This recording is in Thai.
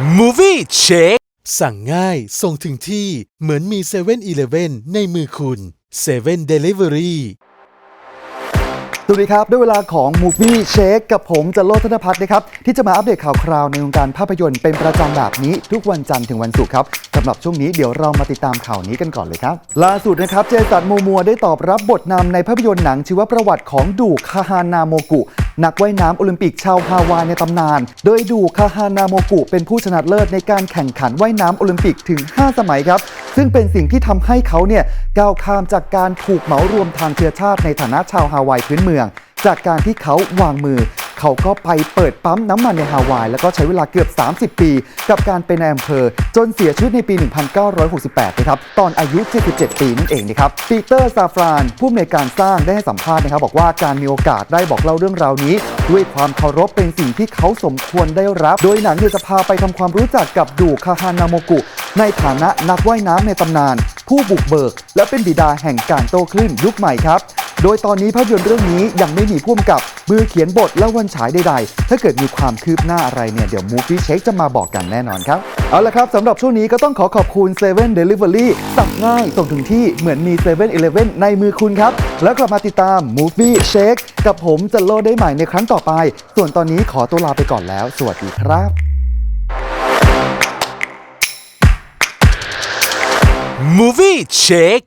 Movie Check สั่งง่าย ส่งถึงที่เหมือนมี7 e เ e ่ e อในมือคุณ7 Delivery สวัสดีครับ ด้วยเวลาของ Movie Shake กับผมจันโลธนพัฒน์นะครับ ที่จะมาอัปเดตข่าวคราวในวงการภาพยนตร์เป็นประจำแบบนี้ทุกวันจันทร์ถึงวันศุกร์ครับสำหรับช่วงนี้เดี๋ยวเรามาติดตามข่าวนี้กันก่อนเลยครับ ล่าสุดนะครับ เจสันโมมัวได้ตอบรับบทนำในภาพยนตร์หนังชีวประวัติของดูคาฮานาโมกุ นักว่ายน้ำโอลิมปิกชาวฮาวายในตำนาน โดยดูคาฮานาโมกุเป็นผู้ชนะเลิศในการแข่งขันว่ายน้ำโอลิมปิกถึง 5 สมัยครับ ซึ่งเป็นสิ่งที่ทำให้เขาเนี่ยก้าวข้ามจากการถูกเหมารวมทางเชื้อชาติในฐานะชาวฮาวายพื้นเมือง จากการที่เขาวางมือ เขาก็ไปเปิดปั๊มน้ำมันในฮาวาย แล้วก็ใช้เวลาเกือบ 30 ปี กับการเป็นนายอำเภอ จนเสียชีวิตในปี 1968 นะครับ ตอนอายุ 77 ปีนั่นเองนะครับ ปีเตอร์ซาฟราน ผู้อำนวยการสร้างได้ให้สัมภาษณ์นะครับ บอกว่าการมีโอกาสได้บอกเล่าเรื่องราวนี้ ด้วยความเคารพเป็นสิ่งที่เขาสมควรได้รับ โดยหนังเนี่ยจะพาไปทำความรู้จักกับดูคาฮานาโมกุ ในฐานะนักว่ายน้ำในตำนาน ผู้บุกเบิก และเป็นบิดาแห่งการโตคลื่นยุคใหม่ครับ โดยตอนนี้ภาพยนตร์เรื่องนี้ยังไม่มีผู้กำกับมือเขียนบทและวันฉายใดๆ ถ้าเกิดมีความคืบหน้าอะไรเนี่ย เดี๋ยว Movie Check จะมาบอกกันแน่นอนครับ เอาละครับสำหรับช่วงนี้ก็ต้องขอขอบคุณ7 Delivery สั่งง่ายส่งถึงที่เหมือนมี7 e เ e ่ e ในมือคุณครับ แล้วกลับมาติดตาม Movie Check กับผมจะโลดได้ใหม่ในครั้งต่อไป ส่วนตอนนี้ขอตัวลาไปก่อนแล้ว สวัสดีครับ Movie Check